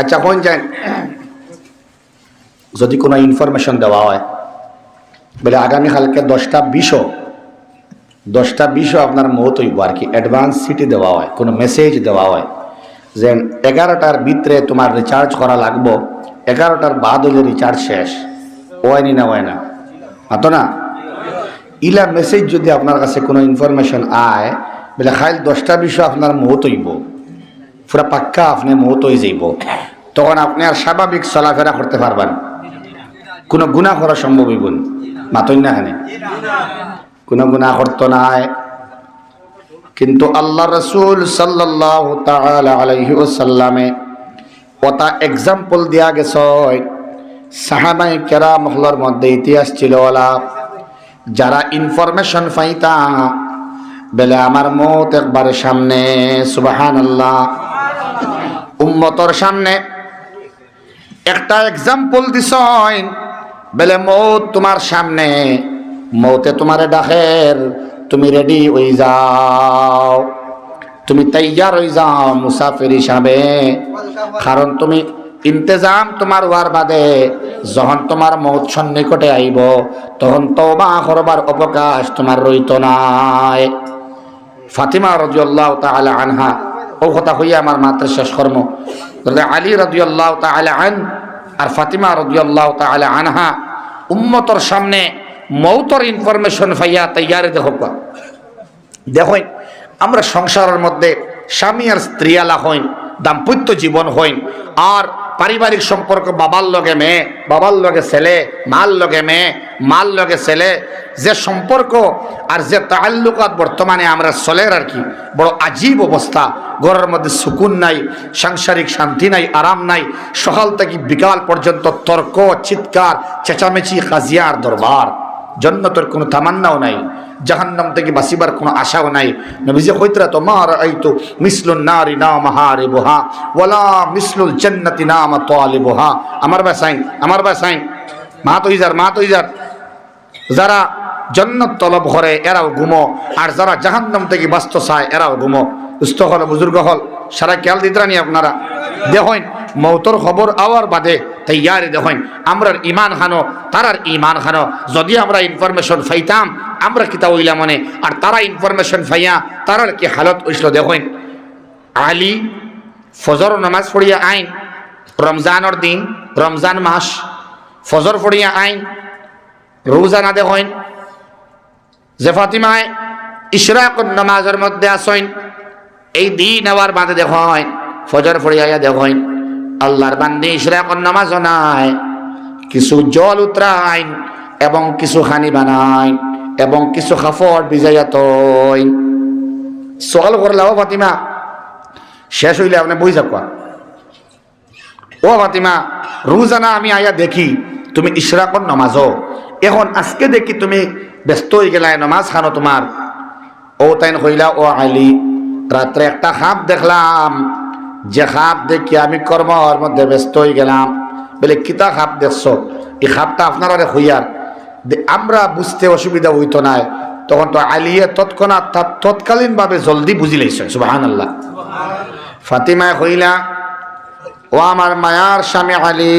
আচ্ছা কোন যান। যদি কোনো ইনফরমেশন দেওয়া হয়, বলে আগামীকালকে দশটা বিশও দশটা বিশও আপনার মত হইব আর কি। অ্যাডভান্স সিটি দেওয়া হয়, কোনো মেসেজ দেওয়া হয়, যে এগারোটার ভিতরে তোমার রিচার্জ করা লাগবো, এগারোটার বাদ হইলে রিচার্জ শেষ। ওয়াইনি না ওয়াই না মাতো না? ইলা মেসেজ যদি আপনার কাছে কোনো ইনফরমেশন আয়, বলে খাইল দশটা বিষয় আপনার মত হইব। পুরা পাক্কা আপনি মত হয়ে যাইব। তখন আপনি আর স্বাভাবিক চলাফেরা করতে পারবেন। কোনো গুণা করা সম্ভব হইব না। মাতই না এখানে। কোনো গুণা করতো নাই কিন্তু আল্লাহ রসুল সাল্লাহ আলাইহি ওসাল্লামে ওটা এক্সাম্পল দিয়া গেছ। সাহাবাই কেরা মহলার মধ্যে ইতিহাস ছিল ওলা। যারা ইনফরমেশন পাইতা, বেলে আমার মত একবারে সামনে সুবাহান আল্লাহ উম্মতর সামনে। একটা এক্সাম্পল দিস বেলে, মৌত তোমার সামনে, মৌতে তোমারে ডাকের, তুমি রেডি হয়ে যাও। তুমি তৈয়ার হয়ে যাও মুসাফির হিসাবে। কারণ তুমি ইন্তজাম তোমার হওয়ার বাদে, যখন তোমার মৌত সন্নিকটে আইব, তখন তো তবা করবার অবকাশ তোমার রইত নাই। ফাতিমা রাজিয়াল্লাহু তাআলা আনহা, ও কথা হইয়া আমার মাত্র শেষ কর্ম। আলী রদিয়াল্লাহ তাহলে আন আর ফাতিমা রদিয়াল্লাহ তাহলে আনহা উম্মতর সামনে মৌতর ইনফরমেশন ফাইয়া তৈয়ারে দেখো কা। দেখুন আমরা সংসারের মধ্যে স্বামী আর স্ত্রী আলা হইন, দাম্পত্য জীবন হইন, আর পারিবারিক সম্পর্ক, বাবার লগে মেয়ে, বাবার লগে ছেলে মাল লগে মেয়ে মাল লগে ছেলে, যে সম্পর্ক আর যে তাল্লুকাত বর্তমানে আমরা চলের আর কি, বড় আজীব অবস্থা। ঘরের মধ্যে সুকুন নাই, সাংসারিক শান্তি নাই, আরাম নাই, সকাল থেকে বিকাল পর্যন্ত তর্ক, চিৎকার, চেঁচামেচি, কাজিয়ার দরবার। জন্নতের কোনো তামান্নাও নাই, জাহান্নাম থেকে বাঁচিবার কোনো আশাও নাই। নবীজি কইতরা তো মার আইতো মিসলুন নারী না মাহারে বোহা ওয়ালা মিসলুল জান্নাতি নাম তোয়ালে বোহা আমার বাসাইন আমার বাসাইন মা তো ইজার, মা তো ইজার। যারা জন্নত তলব করে, এরাও ঘুমো আর যারা জাহান্নাম থেকে বাস্ত চায়, এরাও ঘুমো সুস্থ হল, বুজুর্গ হল। সারা খেয়াল দিতরানি আপনারা। দেখেন মৌতর খবর আওয়ার বাদে তাই ইয়ারে দেখেন। আমরার ইমান খানো তারার ইমান খানো। যদি আমরা ইনফরমেশন ফাইতাম আমরা কিতা হইলাম মনে। আর তারা ইনফরমেশন ফাইয়া তারার কি হালত হইছিল দেখেন। আলী ফজর নামাজ পড়িয়া আইন রমজানের দিন রমজান মাস ফজর পড়িয়া আইন রোজানা দেখেন। যে ফাতিমায় ইশরাক নামাজের মধ্যে আসেন এই দিন আবার বাঁধে দেখেন ফজর ফড়িয়া দেখেন। আল্লাহর বান্দে ইশরাক নামাজ নাই, কিছু জল উতরাইন এবং কিছু হানি বানাইন এবং কিছু খাফর বিজাইয়া তৈন সকাল করলে, ও ফাতিমা, শেষ হইলে আপনি বই যাকুয়া ও ফাতিমা রোজানা আমি আয়া দেখি তুমি ইশরাকর নামাজও। এখন আজকে দেখি তুমি ব্যস্ত হয়ে গেলাই নামাজ খানো তোমার। ও তাইন কইলা, ও আলি, রাত্রে একটা খাপ দেখলাম। যে খাপ দেখি আমি কর্মর মধ্যে ব্যস্ত হয়ে গেলাম। বলে কিতা খাপ দেখছ? এই খাপটা আপনারা হইয়ার। আমরা বুঝতে অসুবিধা হইতো না তখন তো আলিয়ে তৎক্ষণাৎ তৎকালীনভাবে জলদি বুঝি লাইছে সুবাহান আল্লাহ ফাতিমায় কইলা ও আমার মায়ার স্বামী আলী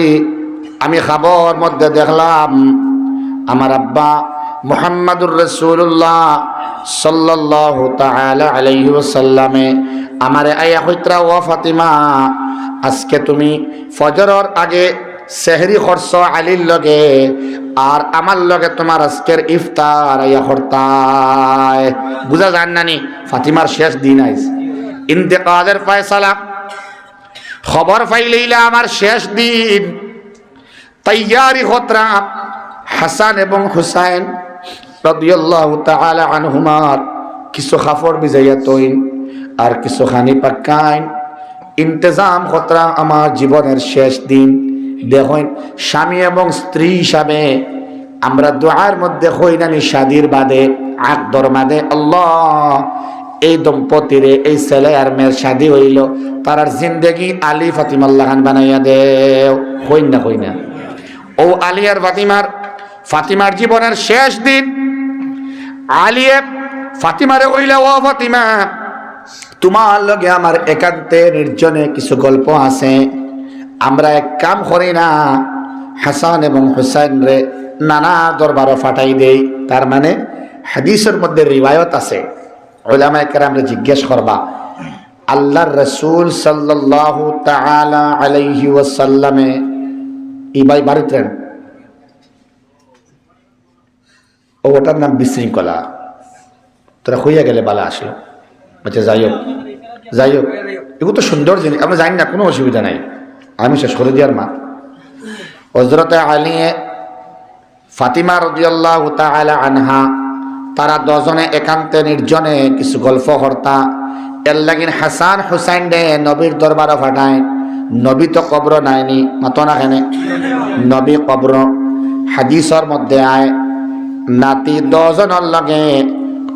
আমি খাবর মধ্যে দেখলাম আমার আব্বা মুহাম্মাদুর রসুল্লাহ সাল্লাহ তাআলা আলাইহি ওয়াসাল্লামে আমারে আয়া হইত্রা ও ফাতিমা, আজকে তুমি ফজরের আগে সেহরি খরচ আলীর লগে আর আমার লগে তোমার আজকের ইফতার আয়া হরতায় বুঝা যান নানি ফাতিমার শেষ দিন আইস ইন্তেকালের ফয়সালা। খবর পাইলেইলা আমার শেষ দিন। তৈয়ারি হতরা হাসান এবং হুসাইন আনহুমার কিছু খাফর বিজাইয়া তৈন আর কিছু খানি পাক্কাইন ইন্তজাম হতরা আমার জীবনের শেষ দিন। দেখুন, স্বামী এবং স্ত্রী হিসাবে আমরা দোয়ার মধ্যে হইনানি শাদির বাদে, আকদর মাদে আল্লাহ, এই দম্পতিরে, এই ছেলে আর মেয়ের শাদি হইল। তারার জিন্দেগি আলী ফাতিমাল্লাহ খান বানাইয়া দে হইন না হই না। ও আলী আর ফাতিমার ফাতিমার জীবনের শেষ দিন আলিয়ে ফাতিমারে কইলা, ও ফাতিমা, তোমার লগে আমার একান্তে নির্জনে কিছু গল্প আছে। আমরা এক কাম করি না, হাসান এবং হুসাইন রে নানা দরবারও ফাটাই দেই। তার মানে হাদিসের মধ্যে রিবায়ত আছে। ওলামা একরামরে জিজ্ঞেস করবা, আল্লাহর রসুল সাল্লাল্লাহু তাআলা আলাইহি ওয়াসাল্লামে, ইবাই বাড়িতেন ও ওটার নাম বিশৃঙ্খলা। তোরা হইয়া গেলে বালা আসলো। আচ্ছা যাই হোক যাই হোক, এগুলো তো সুন্দর জিনিস, আমরা জানি না, কোনো অসুবিধা নাই। আমি করে দিয়ার মা। হজরতে আলিয়ে ফাতিমা রদিয়াল্লাহ তাআলা আনহা, তারা দজনে একান্তে নির্জনে কিছু গল্প হর্তা। এর লাগিন হাসান হুসাইন ডে নবীর দরবারে ফাটায় নবী তো কবর নাইনি, মাতো না কেনে? নবী কবর, হাদিসর মধ্যে আয়। নাতি দজনের লগে।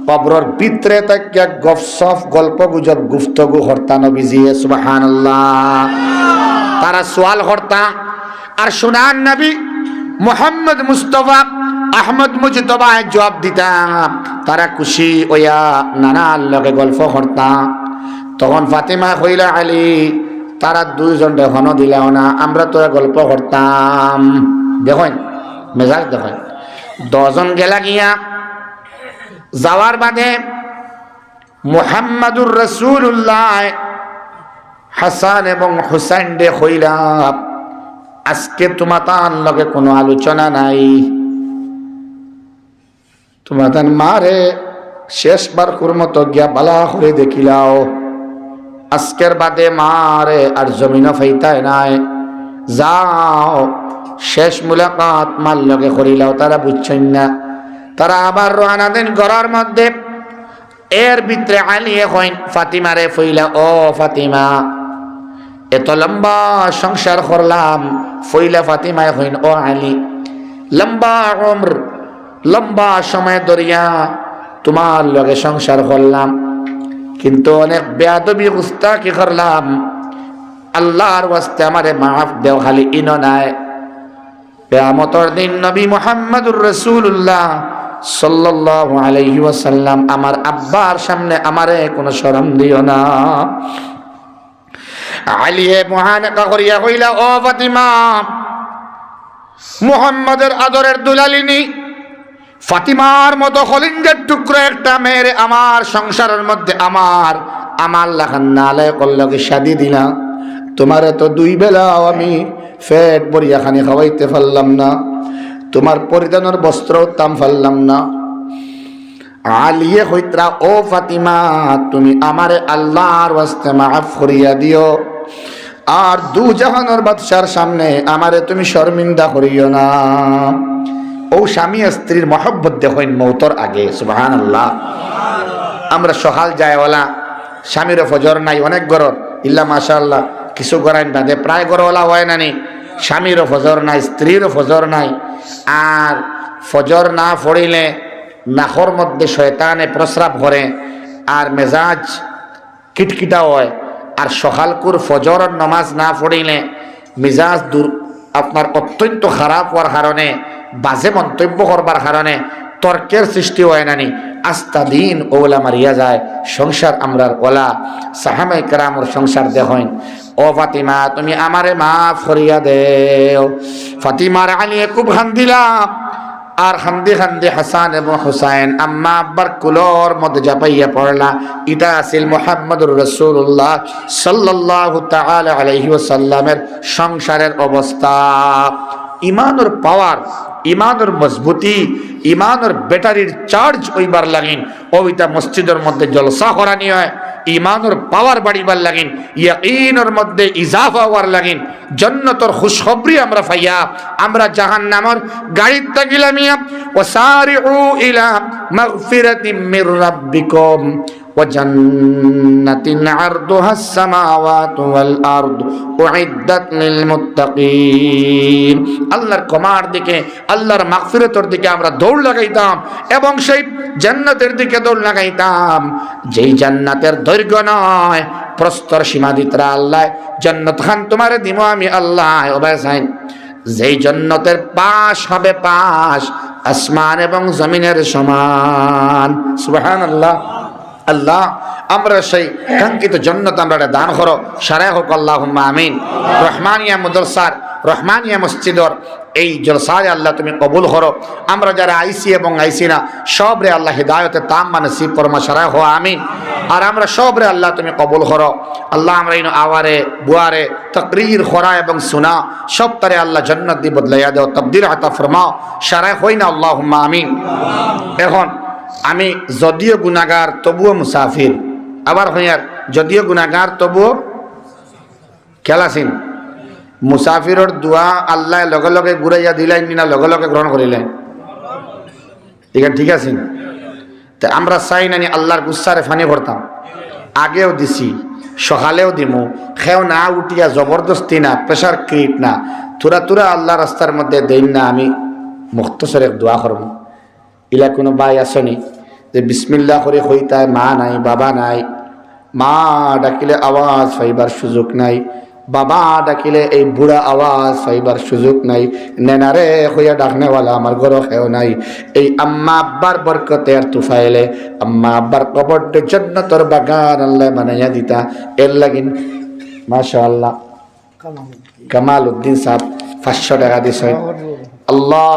কবরর ভিতরে তাকে গপসপ গল্প গুজব গুফতগু হর্তা নবীজিয়ে, সুবহানাল্লাহ। তারা সোয়াল হর্তা আর সোনার নবী মোহাম্মদ মুস্তফা আহমদ মুজতবায় জবাব দিতাম তারা খুশি ওয়া নানার লগে গল্প করতাম তখন ফাতিমা হইলা আলী তারা দুইজন দেখানো দিলাও না আমরা তোরা গল্প করতাম দেখেন, মেজাজ দেখেন। দশজন গেলা গিয়া যাওয়ার বাদে মুহাম্মাদুর রসুল্লাহ হাসান এবং হুসাইন ডে হইলাম। আজকে তোমার লগে কোনো আলোচনা নাই। তোমার মারে শেষবার মতো গিয়া বালা করে দেখিলাও। আজকের বাদে মারে আর জমিন ফাইতায় নাই। যাও শেষ মুলাকাত লগে করিলাও, তারা বুঝছেন না। তারা আবার রানা দেন গড়ার মধ্যে। এর ভিতরে আলিয়ে হইন, ফাতিমারে ফইলা, ও ফাতিমা, এত লম্বা সংসার করলাম, ফইলা ফাতিমায় হইন, ও আলী, লম্বা উমর, লম্বা সময় দরিয়া তোমার লগে সংসার করলাম। কিন্তু অনেক বেয়াদবি কি করলাম। আল্লাহর ওয়াস্তে আমারে মাফ দেও, খালি ইনো নাই। কেয়ামতর দিন নবী মুহাম্মদুর রাসূলুল্লাহ সাল্লাল্লাহু আলাইহি ওয়াসাল্লাম আমার আব্বার সামনে আমারে কোনো শরম দিও না। আলিয়ে মহানকা করিয়া কইলা ও ফাতিমা, মুহাম্মদের আদরের দুলালিনী, ফাতিমার মতো হলিঙ্গের টুকরো একটা মেয়ের আমার সংসারের মধ্যে আমার আমার লাখান নালে কল্লকে শাদি দিলাম তোমার তো দুই বেলাও আমি ফেট বরিয়া খানি খাওয়াইতে পারলাম না। তোমার পরিধানের বস্ত্র তাম ফারলাম না। আলিয়ে হইত্রা ও ফাতিমা, তুমি আমারে আল্লাহর ওয়াস্তে মাফ করিয়া দিও। আর দু জাহানোর বাদশার সামনে আমারে তুমি শর্মিন্দা করিও না। ও স্বামী স্ত্রীর মহব্বত দেখেন মৌতর আগে সুবাহান আল্লাহ আমরা সকাল যায়ওয়ালা স্বামীর ফজর নাই, অনেক গরর। ইল্লা মাশা আল্লাহ কিছু গড়াইন বাদে, প্রায় গরওয়ালা হয় না নি। স্বামীরও ফজর নাই, স্ত্রীরও ফজর নাই। আর ফজর না পড়িলে নাখর মধ্যে শয়তানে প্রস্রাব করে, আর মেজাজ কিটকিটা হয়। আর সকালকুর ফজর নমাজ না পড়িলে মিজাজ দূর, আপনার অত্যন্ত খারাপ হওয়ার কারণে, বাজে মন্তব্য করবার কারণে তর্কের সৃষ্টি হয় নানি আস্তা দিন ওলা মারিয়া যায়। সংসার আমরার ওলা সাহামাই কেরামর সংসার দেখেন ও ফাতিমা, তুমি আমারে মা ফরিয়া দেও। ফাতিমার আলিয়ে খুব হান দিলাম আর খান্দি খান্দি হাসান এবং হুসাইন আম্মা আব্বার কুলোর মধ্যে জাপাইয়া পড়লা। ইটা আছিল মোহাম্মদুর রসুল্লাহ সাল্লাহ তাআলা আলাইহি ওয়াসাল্লামের সংসারের অবস্থা। ইমানের পাওয়ার ইমানের মজবুতি, ইমানের ব্যাটারির চার্জ ওইবার লাগিন। ওইটা মসজিদের মধ্যে জলসা করানি হয়, ইমানের পাওয়ার বাড়িবার লাগিন, ইয়াকিনের মধ্যে ইজাফা হওয়ার লাগিন। জন্নতর খুশখবরি আমরা ফাইয়া আমরা জাহান নামর গাড়ির তাগিলামিয়া ও সারিউ ইলা মাগফিরাতিম মির রাব্বিকুম। وجنة عرضها السماوات والأرض أعدت للمتقين আল্লাহর কমার দিকে আল্লাহর মাগফিরতর দিকে আমরা দৌড় লাগাইতাম এবং সেই জান্নাতের দিকে দৌড় লাগাইতাম যেই জান্নাতের দৈর্ঘ্য নয় প্রস্তর সীমা দিতরা আল্লাহ জান্নাত খান তোমারে দিব আমি আল্লাহ ওবাসাইন যেই জন্নতের পাশ হবে পাশ আসমান এবং জমিনের সমান সুবহানাল্লাহ আল্লাহ আমরা সেই কাঙ্ক্ষিত জন্নত আমরা দান করো। সারাই হোক আল্লাহ আমিন। রহমানিয়া মুদরসার রহমানিয়া মসজিদর এই জলসায় আল্লাহ তুমি কবুল করো। আমরা যারা আইসি এবং আইসি না, সবরে আল্লাহ হৃদায়তে তাম মানে শিব পরমা সারাই হো আমিন। আর আমরা সবরে আল্লাহ তুমি কবুল করো। আল্লাহ আমরা ইনো আওয়ারে, বুয়ারে, তকরির, খরা এবং সুনা সব তারে আল্লাহ জন্নত দি বদলাইয়া দেও তবদিল হাতা ফরমাও। সারাই হই না আল্লাহ আমিন। এখন আমি যদিও গুণাগার তবুও মুসাফির আবার হইয়ার যদিও গুণাগার তবুও খেলাসিন মুসাফিরর দোয়া আল্লাহ লগে লগে ঘুরাইয়া দিলেন না লগে লগে গ্রহণ করিলেন ঠিক ঠিক আছে। তা আমরা চাই নানি আল্লাহর গুসারে ফানি করতাম আগেও দিছি, সকালেও দিমু। খেও না উঠিয়া জবরদস্তি না প্রেশার ক্রিট না। তুরা তুরা আল্লাহ রাস্তার মধ্যে দেন না, আমি মুক্তসরে দোয়া করব ইলা কোনো বাই আসনি যে বিসমিল্লা করে হইতায় মা নাই বাবা নাই। মা ডাকিলে আওয়াজ পাইবার সুযোগ নাই। বাবা ডাকিলে এই বুড়া আওয়াজ পাইবার সুযোগ নাই। নেনারে হইয়া ডাকনেওয়ালা আমার ঘর খেও নাই। এই আম্মা আব্বার বরকতে আর তুফাইলে আম্মা আব্বার কবরটে জন্নতর বাগান আল্লাহ বানাইয়া দিতা। এর লাগিন মাশা আল্লাহ কামাল উদ্দিন সাহেব পাঁচশো টাকা দিছ। আল্লাহ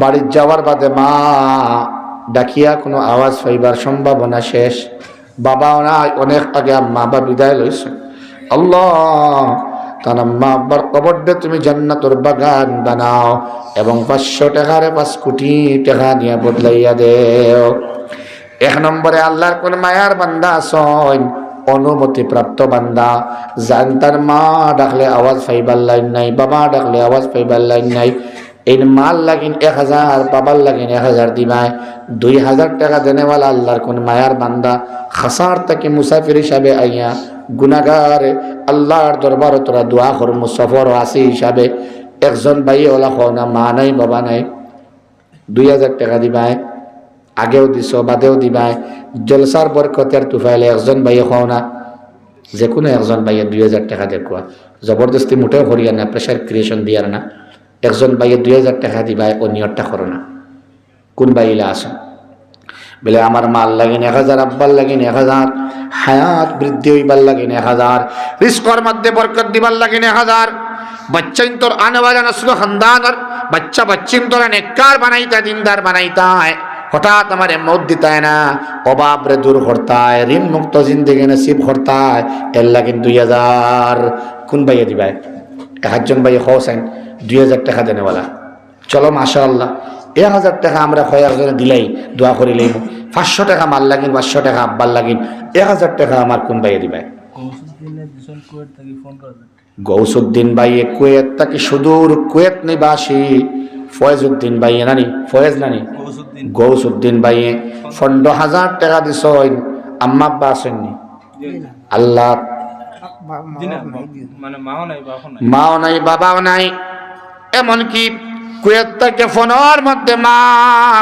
বাড়ির যাওয়ার বাদে মা ডাকিয়া কোনো আওয়াজ পাইবার সম্ভাবনা শেষ। বাবা নাই, অনেক আগে আম্মা বা বিদায় লইছে। আল্লাহ, তার আম্মা আব্বার কবর দিয়ে তুমি জান্নাতর বাগান বানাও এবং পাঁচশো টাকারে পাঁচ কোটি টাকা নিয়ে বদলাইয়া দেও। এক নম্বরে আল্লাহর কোন মায়ার বান্দা আসন অনুমতি প্রাপ্ত বান্দা। জান তার মা ডাকলে আওয়াজ পাইবার লাইন নাই, বাবা ডাকলে আওয়াজ পাইবার লাইন নাই। এই মাল লাগিন এক হাজার বাবার লাগিন এক হাজার দিবায়। দুই হাজার টাকা দেনেওয়ালা আল্লাহর কোন মায়ার বান্দা, খাসার তাকে মুসাফির হিসাবে আইয়া গুনাগার আল্লাহর দরবার তোরা দোয়া কর মুসফর আসি হিসাবে। একজন ভাই ওলা না, মা নাই, বাবা নাই, দুই হাজার টাকা দিবায়, আগেও দিছ, বাদেও দিবায়। জলসার বরকতের তুফাইলে একজন ভাইয়ে খাও না, যে কোনো একজন ভাইয়ে দুই হাজার টাকা দেখুয়া জবরদস্তি মোটেও করিয়া না প্রেশার ক্রিয়েশন দিয়ার না। একজন ভাইয়ে দুই হাজার টাকা দিবা ও নিয়তটা করো না। কোন বাইলে আসেন বলে, আমার মাল লাগিন এক হাজার, আব্বার লাগিন এক হাজার, হায়াত বৃদ্ধি হইবার লাগিন এক হাজার, রিস্কর মধ্যে বরকত দিবার লাগিন এক হাজার বাচ্চা তোর আনবাজা নসল খানদান বাচ্চা বাচ্চিন তোরা নেককার বানাইতা, দিনদার বানাইতায়। হঠাৎ আমার মত দিতায় না অভাব রে দূর করতায় ঋণ মুক্ত জিন্দিগি নসিব করতায় এর লাগিন দুই হাজার। কোন বাইয়ে দিবায় একজন বাইয়ে হোসেন দুই হাজার টাকা দেনেওয়ালা। চলো মাশা আল্লাহ এক হাজার টাকা আমরা কয়েক জনে দিলাই দোয়া করি লইব। পাঁচশো টাকা মাল লাগিন পাঁচশো টাকা আব্বার লাগিন এক হাজার টাকা আমার কোন বাইয়ে দিবাই গৌসুদ্দিন বাইয়ে কুয়েত তাকে সুদূর কুয়েত নিবাসী ফয়েজউদ্দিন বাইয়ে নানি ফয়েজ নানি। গৌসুদ্দিন। বাইয়ে পনেরো হাজার টাকা দিছ আম্মা আব্বা আসেননি। আল্লাহ মাও নাই বাপও নাই। মাও নাই বাবাও নাই। এমনকি কুয়েত থেকে ফোনের মধ্যে মা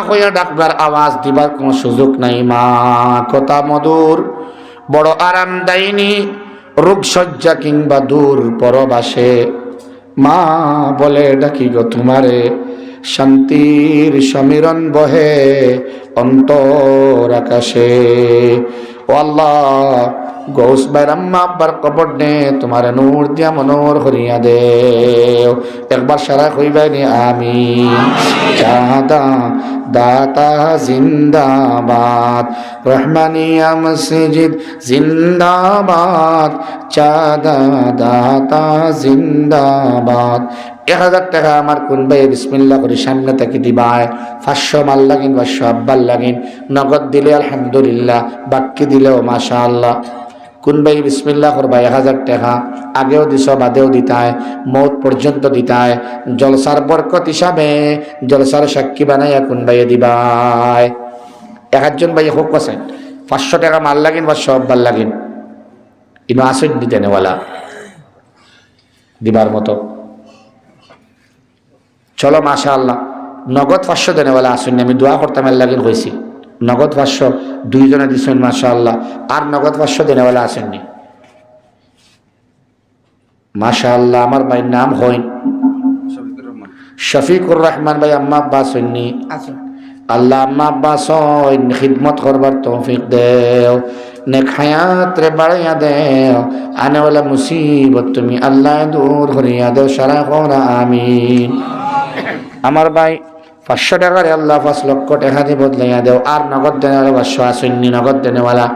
হয়ে ডাকবার আওয়াজ দিবার কোনো সুযোগ নাই মা। কথা মধুর বড় আরামদায়িনী রূপসজ্জা কিংবা দূর পরবাসে। মা বলে ডাকি গো তোমারে শান্তির সমীরণ বহে অন্তর আকাশে। ও আল্লাহ গৌস বাইরাম্মা আব্বার কবর নে তোমার নূর দিয়া মনোর হরিয়া দে একবার সারা কইবাইনি আমি চাঁদা, দাতা, জিন্দাবাদ। রহমানিয়া মসজিদ জিন্দাবাদ। চাঁদা, দাতা, জিন্দাবাদ। এক হাজার টাকা আমার কোন ভাই বিসমিল্লা করে সামনে থেকে দিবায়। পাঁচশো মাল লাগিন, পাঁচশো আব্বার লাগিন। নগদ দিলে আলহামদুলিল্লাহ বাক্যে দিলেও মাশা আল্লাহ কোন ভাই বিসমিল্লা করবা? এক হাজার টাকা। আগেও দিছ, বাদেও দিতায়। মৌত পর্যন্ত দিতায়। জলসার বরকত হিসাবে জলসার সাক্ষী বানাইয়া কোন ভাইয়ে দিবায়? এক একজন ভাই হোক আছে পাঁচশো টাকা মাল লাগিন বা সব আব্বার লাগিন। ইনো আসেন দিতে নেওয়ালা দিবার মতো। চলো মাশা আল্লাহ নগদ পাঁচশো দেনেওয়ালা আসুন আমি দোয়া করতাম আল্লাহিন হয়েছি নগদ পাঁচশো দুইজনে দিছেন মাশা আল্লাহ আর নগদ পাঁচশো দেনেওয়ালা আসেননি মাশা আল্লাহ আমার ভাইয়ের নাম হইন। শফিকুর রহমান। ভাই আম্মা আব্বা আসেননি আচ্ছা। আল্লাহ আম্মা আব্বা সইন খিদমত করবার তৌফিক দেও। নেক হায়াত রে বাড়াইয়া দেও। আনেওয়ালা মুসিবত তুমি আল্লাহ দূর করিয়া দেও সারা কোনা আমিন। আমার ভাই পাঁচশো টাকার আল্লাহ পাঁচ লক্ষ টাকা দিয়ে বদলাইয়া দেও। আর নগদ দেনে পাঁচশো আসন্নি নগদ দেনেওয়ালা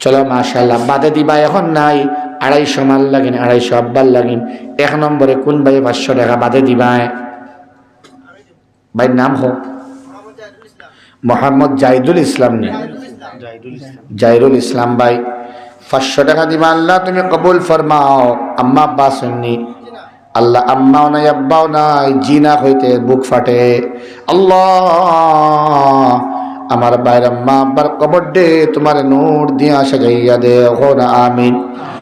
চলো মাশাল্লাহ বাদে দিবা, এখন নাই। আড়াইশো মাল লাগিন, আড়াইশো আব্বার লাগিন। এক নম্বরে কোন ভাই পাঁচশো টাকা বাদে দিবা ভাই নাম হোক মোহাম্মদ জাহিদুল ইসলাম নি। জাহিরুল ইসলাম ভাই, পাঁচশো টাকা দিবা আল্লাহ, তুমি কবুল ফরমাও। আম্মা আব্বা শুননি। আল্লাহ আম্মাও নাই, আব্বাও নাই, জিনা হইতে বুক ফাটে। আল্লাহ, আমার বাইর আব্বার কবর দে, তোমার নূর দিয়া সাজাইয়া দে। আমিন।